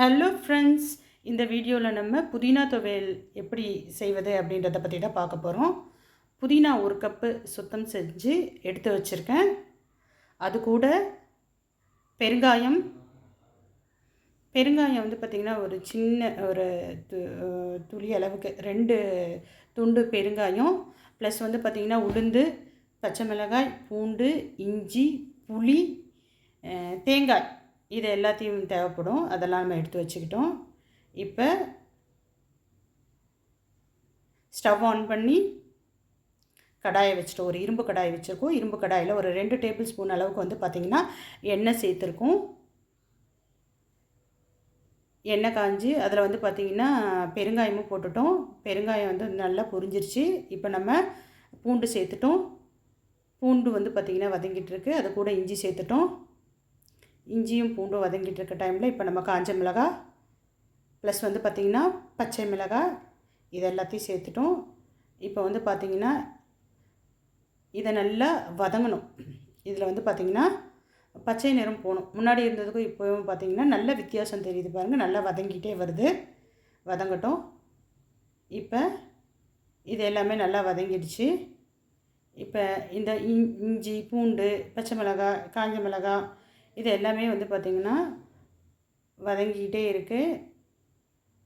Hello friends இந்த வீடியோவில் நம்ம புதினா துவையல் எப்படி செய்வது அப்படின்றத பற்றி தான் பார்க்க போகிறோம் புதினா ஒரு கப்பு சுத்தம் செஞ்சு எடுத்து வச்சுருக்கேன். அது கூட பெருங்காயம். பெருங்காயம் வந்து பார்த்திங்கன்னா ஒரு சின்ன ஒரு து- துளி அளவுக்கு ரெண்டு துண்டு பெருங்காயம். ப்ளஸ் வந்து பார்த்திங்கன்னா உளுந்து பச்சை மிளகாய் பூண்டு இஞ்சி புளி தேங்காய். இது எல்லாத்தையும் தேவைப்படும். அதெல்லாம் நம்ம எடுத்து வச்சுக்கிட்டோம். இப்போ ஸ்டவ் ஆன் பண்ணி கடாயை வச்சுட்டோம் ஒரு இரும்பு கடாய் வச்சுருக்கோம். இரும்பு கடாயில் ஒரு ரெண்டு டேபிள் ஸ்பூன் அளவுக்கு வந்து பார்த்திங்கன்னா எண்ணெய் சேர்த்துருக்கோம். எண்ணெய் காஞ்சி அதில் வந்து பார்த்திங்கன்னா பெருங்காயமும் போட்டுட்டோம். பெருங்காயம் வந்து நல்லா பொரிஞ்சிருச்சு. இப்போ நம்ம பூண்டு சேர்த்துட்டோம். பூண்டு வந்து பார்த்திங்கன்னா வதங்கிட்டு இருக்கு. அது கூட இஞ்சி சேர்த்துட்டோம். இஞ்சியும் பூண்டும் வதங்கிட்டு இருக்க டைமில் இப்போ நம்ம காஞ்ச மிளகாய் ப்ளஸ் வந்து பார்த்திங்கன்னா பச்சை மிளகாய் இது எல்லாத்தையும் சேர்த்துட்டோம். இப்போ வந்து பார்த்திங்கன்னா இதை நல்லா வதங்கணும். இதில் வந்து பார்த்திங்கன்னா பச்சை நிறம் போகணும். முன்னாடி இருந்ததுக்கும் இப்போவும் பார்த்திங்கன்னா நல்ல வித்தியாசம் தெரியுது பாருங்கள் நல்லா வதங்கிட்டே வருது. வதங்கட்டும். இப்போ இது எல்லாமே நல்லா வதங்கிடுச்சு. இப்போ இந்த இஞ்சி பூண்டு பச்சை மிளகாய் காஞ்ச மிளகாய் இது எல்லாமே வந்து பார்த்திங்கன்னா வதங்கிக்கிட்டே இருக்குது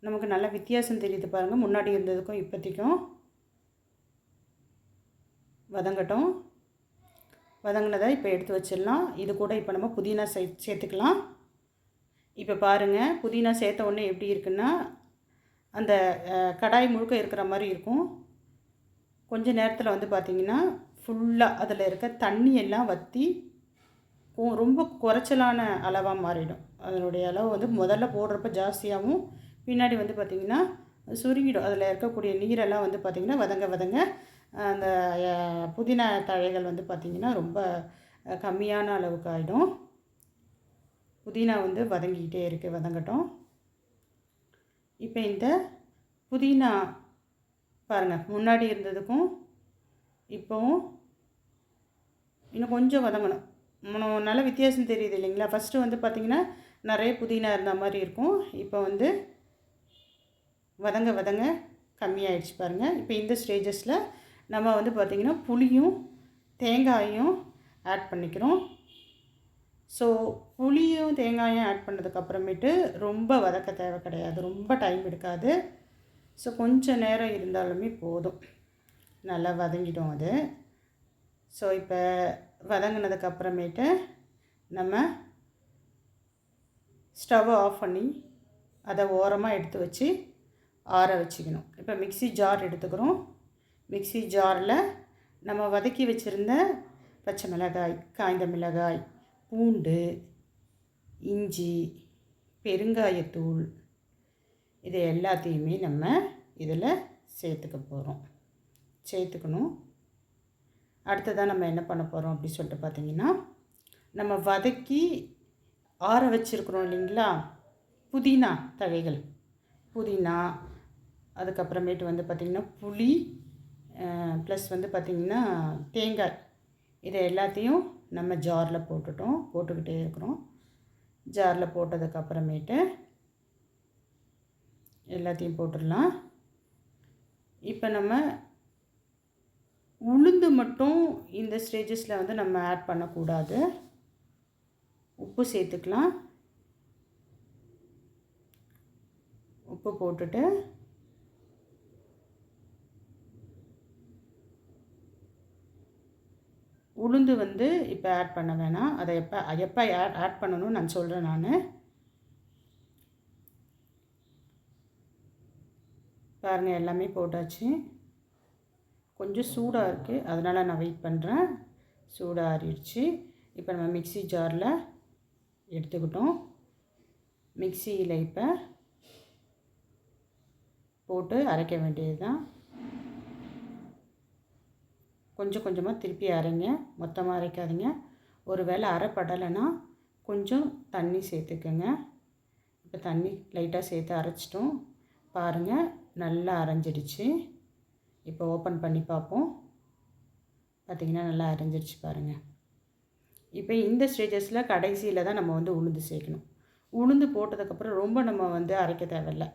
நமக்கு நல்ல வித்தியாசம் தெரியுது பாருங்கள் முன்னாடி இருந்ததுக்கும் இப்போதைக்கும் வதங்கட்டும். வதங்கினதை இப்போ எடுத்து வச்சிடலாம். இது கூட இப்போ நம்ம புதினா சே சேர்த்துக்கலாம். இப்போ பாருங்கள் புதினா சேர்த்த உடனே எப்படி இருக்குன்னா அந்த கடாய் முழுக்க இருக்கிற மாதிரி இருக்கும். கொஞ்ச நேரத்தில் வந்து பார்த்திங்கன்னா ஃபுல்லாக அதில் இருக்க தண்ணி எல்லாம் வற்றி ரொம்ப குறைச்சலான அளவாக மாறிடும். அதனுடைய அளவு வந்து முதல்ல போடுறப்ப ஜாஸ்தியாகவும் பின்னாடி வந்து பார்த்திங்கன்னா சுருங்கிடும். அதில் இருக்கக்கூடிய நீரெல்லாம் வந்து பார்த்திங்கன்னா வதங்க வதங்க அந்த புதினா தழைகள் வந்து பார்த்திங்கன்னா ரொம்ப கம்மியான அளவுக்கு ஆகிடும் புதினா வந்து வதங்கிக்கிட்டே இருக்குது வதங்கட்டும். இப்போ இந்த புதினா பாருங்கள் முன்னாடி இருந்ததுக்கும் இப்போவும் இன்னும் கொஞ்சம் வதங்கணும். நல்ல வித்தியாசம் தெரியுது இல்லைங்களா? ஃபஸ்ட்டு வந்து பார்த்திங்கன்னா நிறைய புதினா இருந்த மாதிரி இருக்கும். இப்போ வந்து வதங்க வதங்க கம்மியாயிடுச்சு பாருங்கள் இப்போ இந்த ஸ்டேஜஸில் நம்ம வந்து பார்த்திங்கன்னா புளியும் தேங்காயும் ஆட் பண்ணிக்கிறோம். ஸோ புளியும் தேங்காயும் ஆட் பண்ணதுக்கப்புறமேட்டு ரொம்ப வதக்க தேவை கிடையாது. ரொம்ப டைம் எடுக்காது. ஸோ கொஞ்சம் நேரம் இருந்தாலுமே போதும். நல்லா வதங்கிடும் அது. ஸோ இப்போ வதங்கினதுக்கு அப்புறமேட்டு நம்ம ஸ்டவ்வை ஆஃப் பண்ணி அதை ஓரமாக எடுத்து வச்சு ஆற வச்சுக்கணும். இப்போ மிக்ஸி ஜார் எடுத்துக்கிறோம். மிக்ஸி ஜாரில் நம்ம வதக்கி வச்சுருந்த பச்சை மிளகாய் காய்ந்த மிளகாய் பூண்டு இஞ்சி பெருங்காயத்தூள் இது எல்லாத்தையுமே நம்ம இதில் சேர்த்துக்க போகிறோம் சேர்த்துக்கணும். அடுத்ததாக நம்ம என்ன பண்ண போகிறோம் அப்படின்னு சொல்லிட்டு பார்த்தீங்கன்னா நம்ம வதக்கி ஆற வச்சுருக்குறோம் இல்லைங்களா? புதினா தழைகள். புதினா அதுக்கப்புறமேட்டு வந்து பார்த்திங்கன்னா புளி ப்ளஸ் வந்து பார்த்திங்கன்னா தேங்காய். இதை எல்லாத்தையும் நம்ம ஜாரில் போட்டுட்டோம் போட்டுக்கிட்டே இருக்கிறோம். ஜாரில் போட்டதுக்கப்புறமேட்டு எல்லாத்தையும் போட்டுடலாம். இப்போ நம்ம மட்டும் இந்த ஸ்டேஜஸில் வந்து நம்ம ஆட் பண்ணக்கூடாது. உப்பு சேர்த்துக்கலாம். உப்பு போட்டுட்டு உளுந்து வந்து இப்போ ஆட் பண்ண வேணாம். அதை எப்போ எப்போ ஆட் ஆட் பண்ணணும்னு நான் சொல்கிறேன் நான். பாருங்கள் எல்லாமே போட்டாச்சு. கொஞ்சம் சூடாக இருக்குது அதனால் நான் வெயிட் பண்ணுறேன் சூடாக ஆறிடுச்சு. இப்போ நம்ம மிக்ஸி ஜாரில் எடுத்துக்கிட்டோம். மிக்சியில் இப்போ போட்டு அரைக்க வேண்டியது தான் கொஞ்சம் கொஞ்சமாக திருப்பி அரைங்க. மொத்தமாக அரைக்காதீங்க. ஒரு வேளை அரைப்படலைன்னா கொஞ்சம் தண்ணி சேர்த்துக்கோங்க. இப்போ தண்ணி லைட்டாக சேர்த்து அரைச்சிட்டோம். பாருங்கள் நல்லா அரைஞ்சிடுச்சு. இப்போ ஓப்பன் பண்ணி பார்ப்போம். பார்த்திங்கன்னா நல்லா அரைஞ்சிருச்சு பாருங்கள் இப்போ இந்த ஸ்டேஜஸில் கடைசியில் தான் நம்ம வந்து உளுந்து சேர்க்கணும். உளுந்து போட்டதுக்கப்புறம் ரொம்ப நம்ம வந்து அரைக்க தேவையில்ல.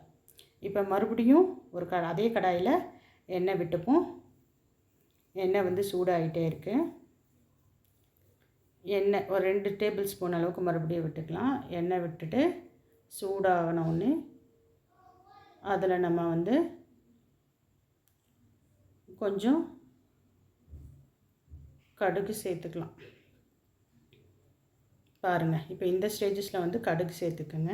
இப்போ மறுபடியும் ஒரு க அதே கடாயில் எண்ணெய் விட்டுப்போம். எண்ணெய் வந்து சூடாகிட்டே இருக்குது எண்ணெய் ஒரு ரெண்டு டேபிள் ஸ்பூன் அளவுக்கு மறுபடியும் விட்டுக்கலாம். எண்ணெய் விட்டுட்டு சூடாகணுன்னு அதில் நம்ம வந்து கொஞ்சம் கடுகு சேர்த்துக்கலாம். பாருங்கள் இப்போ இந்த ஸ்டேஜஸில் வந்து கடுகு சேர்த்துக்குங்க.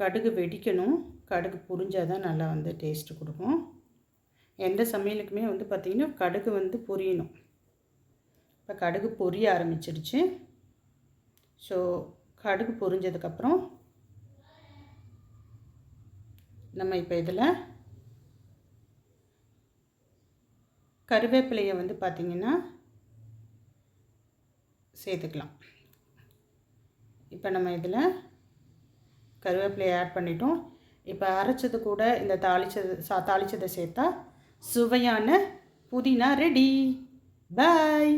கடுகு வெடிக்கணும். கடுகு புரிஞ்சால் தான் நல்லா வந்து டேஸ்ட்டு கொடுக்கும். எந்த சமையலுக்குமே வந்து பார்த்திங்கன்னா கடுகு வந்து பொரியணும். இப்போ கடுகு பொரிய ஆரம்பிச்சிடுச்சு ஸோ கடுகு பொரிஞ்சதுக்கப்புறம் நம்ம இப்போ இதில் கருவேப்பிலையை வந்து பார்த்திங்கன்னா சேர்த்துக்கலாம். இப்போ நம்ம இதில் கருவேப்பிலையை ஆட் பண்ணிட்டோம். இப்போ அரைச்சது கூட இந்த தாளிச்சது சா தாளிச்சதை சேர்த்தா சுவையான புதினா ரெடி பாய்